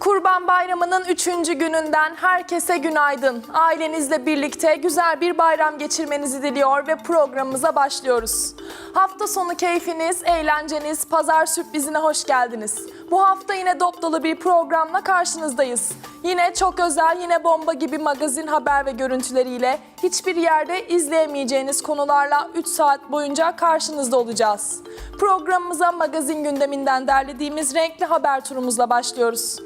Kurban Bayramı'nın üçüncü gününden herkese günaydın. Ailenizle birlikte güzel bir bayram geçirmenizi diliyor ve programımıza başlıyoruz. Hafta sonu keyfiniz, eğlenceniz, pazar sürprizine hoş geldiniz. Bu hafta yine dop dolu bir programla karşınızdayız. Yine çok özel, yine bomba gibi magazin haber ve görüntüleriyle hiçbir yerde izleyemeyeceğiniz konularla 3 saat boyunca karşınızda olacağız. Programımıza magazin gündeminden derlediğimiz renkli haber turumuzla başlıyoruz.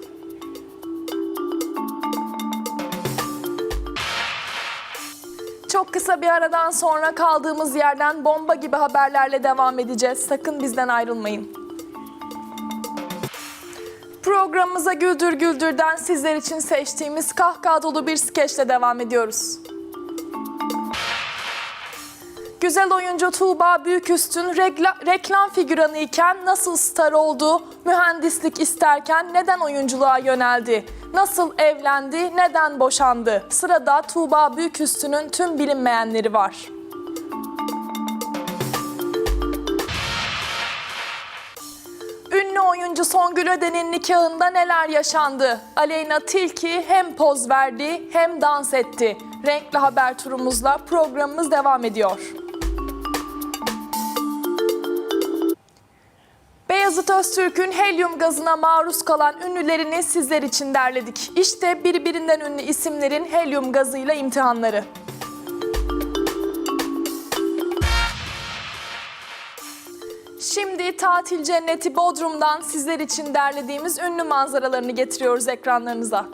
Çok kısa bir aradan sonra kaldığımız yerden bomba gibi haberlerle devam edeceğiz. Sakın bizden ayrılmayın. Programımıza Güldür Güldür'den sizler için seçtiğimiz kahkaha dolu bir skeçle devam ediyoruz. Güzel oyuncu Tuğba Büyüküstün reklam figüranı iken nasıl star oldu, mühendislik isterken neden oyunculuğa yöneldi, nasıl evlendi, neden boşandı? Sırada Tuğba Büyüküstün'ün tüm bilinmeyenleri var. Ünlü oyuncu Songül Öden'in nikahında neler yaşandı? Aleyna Tilki hem poz verdi hem dans etti. Renkli haber turumuzla programımız devam ediyor. Beyazıt Öztürk'ün helyum gazına maruz kalan ünlülerini sizler için derledik. İşte birbirinden ünlü isimlerin helyum gazıyla imtihanları. Şimdi tatil cenneti Bodrum'dan sizler için derlediğimiz ünlü manzaralarını getiriyoruz ekranlarınıza.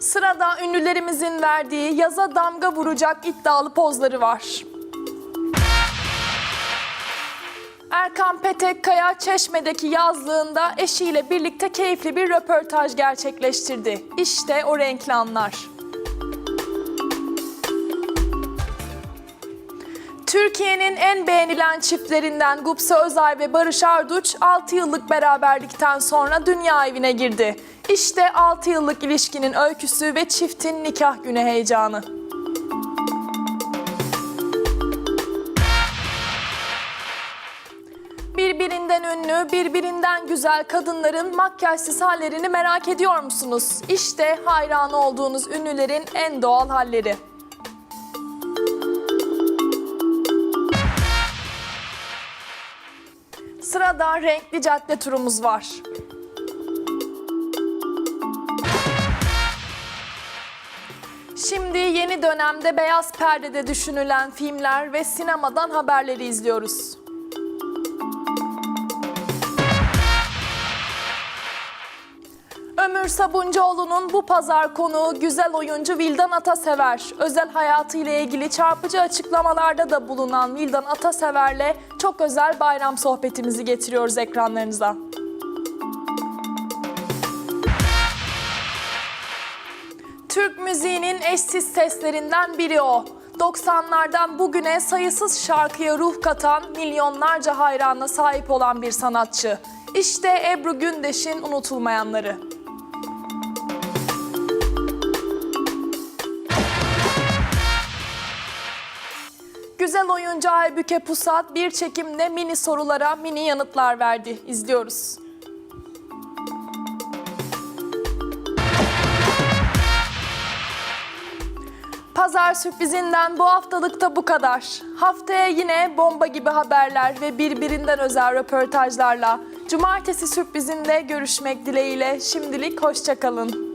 Sırada ünlülerimizin verdiği yaza damga vuracak iddialı pozları var. Erkan Petekkaya Çeşme'deki yazlığında eşiyle birlikte keyifli bir röportaj gerçekleştirdi. İşte o renkli anlar. Türkiye'nin en beğenilen çiftlerinden Gupse Özay ve Barış Arduç 6 yıllık beraberlikten sonra dünya evine girdi. İşte 6 yıllık ilişkinin öyküsü ve çiftin nikah günü heyecanı. Birbirinden ünlü, birbirinden güzel kadınların makyajsız hallerini merak ediyor musunuz? İşte hayran olduğunuz ünlülerin en doğal halleri. Sırada renkli cadde turumuz var. Şimdi yeni dönemde beyaz perdede düşünülen filmler ve sinemadan haberleri izliyoruz. Sabuncuoğlu'nun bu pazar konuğu güzel oyuncu Vildan Atasever. Özel hayatıyla ilgili çarpıcı açıklamalarda da bulunan Vildan Atasever'le çok özel bayram sohbetimizi getiriyoruz ekranlarınıza. Türk müziğinin eşsiz seslerinden biri o. 90'lardan bugüne sayısız şarkıya ruh katan, milyonlarca hayrana sahip olan bir sanatçı. İşte Ebru Gündeş'in unutulmayanları. Güzel oyuncu Aybüke Pusat bir çekimde mini sorulara mini yanıtlar verdi. İzliyoruz. Pazar sürprizinden bu haftalıkta bu kadar. Haftaya yine bomba gibi haberler ve birbirinden özel röportajlarla Cumartesi sürprizinde görüşmek dileğiyle şimdilik hoşçakalın.